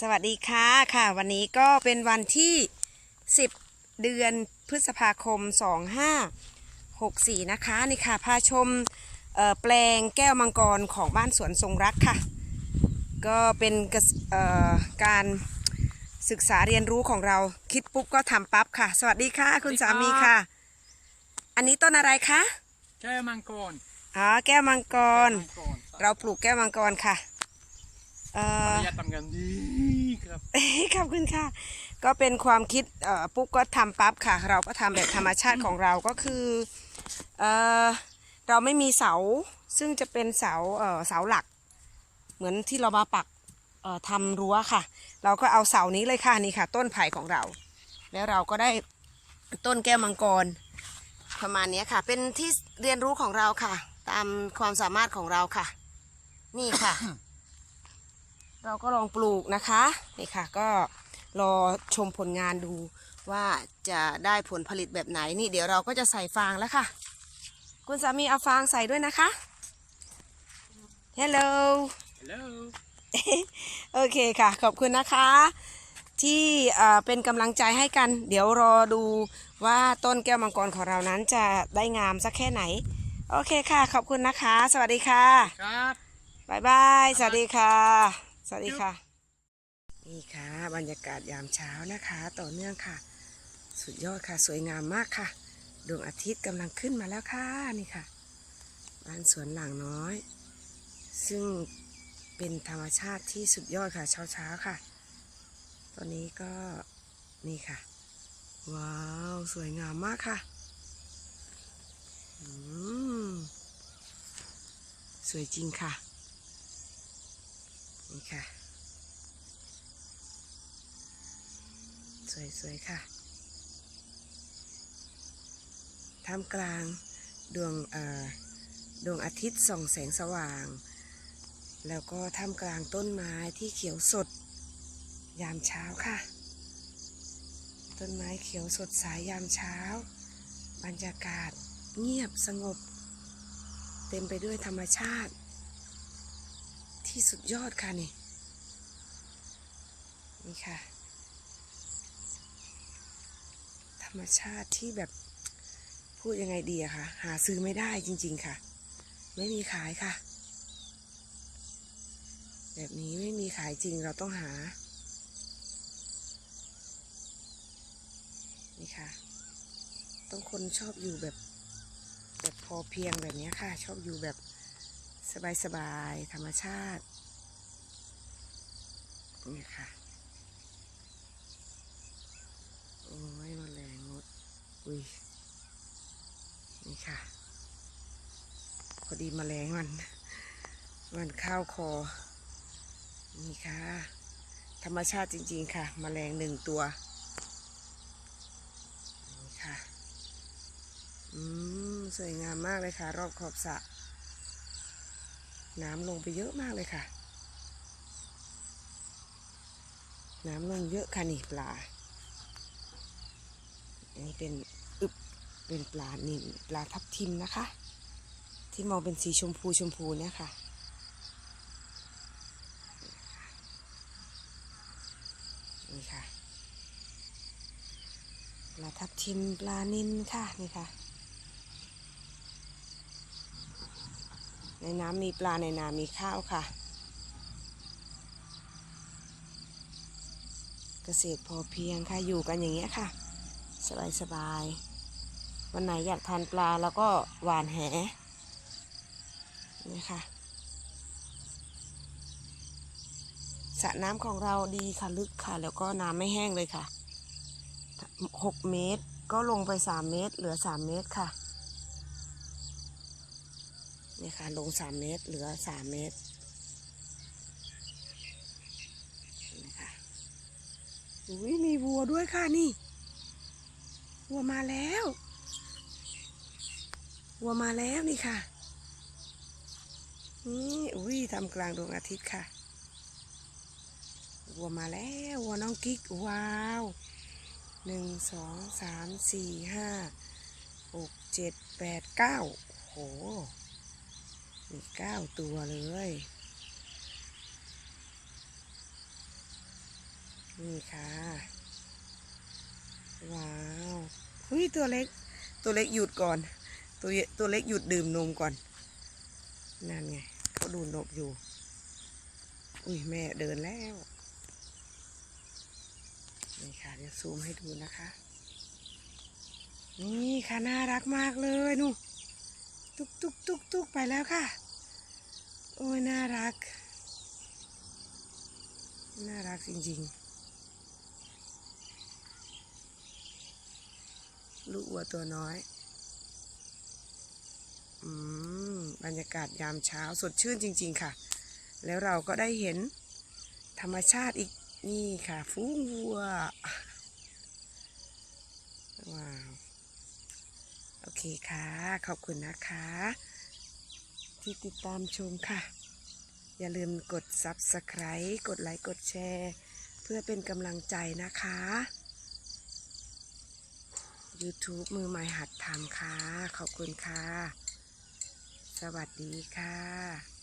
สวัสดีค่ะค่ะ วันนี้ก็เป็นวันที่ 10 เดือนพฤษภาคม 2564 นะคะนี่ค่ะพาชมเอ่อแปลงแก้วมังกรของบ้านสวนทรงรักค่ะ ก็เป็นกระสเอ่อการศึกษาเรียนรู้ของเราคิดปุ๊บก็ทำปั๊บค่ะ สวัสดีค่ะ คุณสวัสดีครับสามีค่ะ อันนี้ต้นอะไรคะแก้วมังกรอ๋อแก้วมังกรแก้วมังกรเราปลูกแก้วมังกรค่ะเอ่ขอออนุญาตทำงานดี ครับ ขอบคุณค่ะ ก็เป็นความคิดปุ๊บก็ทำปั๊บค่ะ เราก็ทำแบบธรรมชาติของเราก็คือเออเราไม่มีเสาซึ่งจะเป็นเสาเออเสาหลัก เหมือนที่เรามาปักเออทำรั้วค่ะ เราก็เอาเสานี้เลยค่ะนี่ค่ะ ต้นไผ่ของเรา แล้วเราก็ได้ต้นแก้วมังกรประมาณนี้ค่ะ เป็นที่เรียนรู้ของเราค่ะ ตามความสามารถของเราค่ะ นี่ค่ะ เราก็ลองปลูกนะคะนี่ค่ะก็รอชมผลงานดูว่าจะได้ผลผลิตแบบไหนนี่เดี๋ยวเราก็จะใส่ฟางแล้วค่ะ คุณสามีเอาฟางใส่ด้วยนะคะฮัลโหลฮัลโหลโอเคค่ะ ขอบคุณนะคะ ที่เอ่อเป็นกำลังใจให้กัน เดี๋ยวรอดูว่าต้นแก้วมังกรของเรานั้นจะได้งามสักแค่ไหน โอเคค่ะ ขอบคุณนะคะ สวัสดีค่ะ ครับบายบาย สวัสดีค่ะ สวัสดีค่ะ นี่ค่ะ บรรยากาศยามเช้านะคะ ต่อเนื่องค่ะ สุดยอดค่ะ สวยงามมากค่ะ ดวงอาทิตย์กำลังขึ้นมาแล้วค่ะ นี่ค่ะ บ้านสวนหลังน้อย ซึ่งเป็นธรรมชาติที่สุดยอดค่ะ เช้าเช้าๆค่ะ ตอนนี้ก็นี่ค่ะ ว้าว สวยงามมากค่ะอืมสวยจริงค่ะ นี่ค่ะ สวยๆค่ะท่ามกลางดวงดวงอาทิตย์ส่องแสงสว่าง แล้วก็ท่ามกลางต้นไม้ที่เขียวสด ยามเช้าค่ะ ต้นไม้เขียวสดใสยามเช้า บรรยากาศเงียบสงบ เต็มไปด้วยธรรมชาติ ที่สุดยอดค่ะนี่ นี่ค่ะ ธรรมชาติที่แบบพูดยังไงดีอะคะหาซื้อไม่ได้จริง ๆ ค่ะ ไม่มีขายค่ะ แบบนี้ไม่มีขายจริงเราต้องหา นี่ค่ะ ต้องคนชอบอยู่แบบ แบบพอเพียงแบบนี้ค่ะ ชอบอยู่แบบ สบายๆ ธรรมชาติ นี่ค่ะ โอ้ยแมลงดอุ้ย นี่ค่ะ พอดีมาแมลงมัน มันข้าวคอ นี่ค่ะ ธรรมชาติจริง ๆ ค่ะมแมลงหนึ่งตัว นี่ค่ะ อืม สวยงามมากเลยค่ะ รอบขอบสระ น้ำลงไปเยอะมากเลยค่ะ น้ำลงเยอะค่ะนี่ปลา อันนี้เป็นอึบเป็นปลานิลปลาทับทิมนะคะ ที่มองเป็นสีชมพูชมพูเนี่ยค่ะนี่ค่ะปลาทับทิมปลานิลค่ะนี่ค่ะ ในน้ำมีปลาในนามีข้าวค่ะ เกษตรพอเพียงค่ะอยู่กันอย่างเงี้ยค่ะ สบายสบายๆวันไหนอยากทานปลาแล้วก็หวานแหนี่ค่ะสระน้ำของเราดีค่ะลึกค่ะ แล้วก็น้ำไม่แห้งเลยค่ะหกเมตรก็ลงไปสามเมตร เหลือสามเมตรค่ะ นี่ค่ะ ลงสามเมตร เหลือสามเมตรนี่ค่ะอุ้ยมีวัวด้วยค่ะนี่ วัวมาแล้ว วัวมาแล้วนี่ค่ะ นี่อุ้ยทำกลางดวงอาทิตย์ค่ะ วัวมาแล้ว วัวน้องกิ๊ก ว้าวหนึ่งสองสามสี่ห้าหกเจ็ดแปดเก้าโหมี เก้าตัวเลยนี่ค่ะ ว้าวเฮ้ยตัวเล็ก ตัวเล็กหยุดก่อน ตัวตัวเล็กหยุดดื่มนมก่อน นั่นไงเขาดูนมอยู่ อุ้ยแม่เดินแล้ว นี่ค่ะ เดี๋ยวซูมให้ดูนะคะ นี่ค่ะ น่ารักมากเลยนู่น ตุกตุกตุกตุกไปแล้วค่ะ โอ้ยน่ารัก น่ารักจริงๆ ลูกวัวตัวน้อย อืม บรรยากาศยามเช้าสดชื่นจริง ๆ ค่ะ แล้วเราก็ได้เห็นธรรมชาติอีกนี่ค่ะ ฟูงวัวาว โอเค ค่ะ ขอบคุณนะคะ ที่ติดตามชมค่ะ อย่าลืมกด Subscribe กดไลค์ กดแชร์ เพื่อเป็นกำลังใจนะคะ YouTube มือใหม่หัดทำค่ะ ขอบคุณค่ะ สวัสดีค่ะ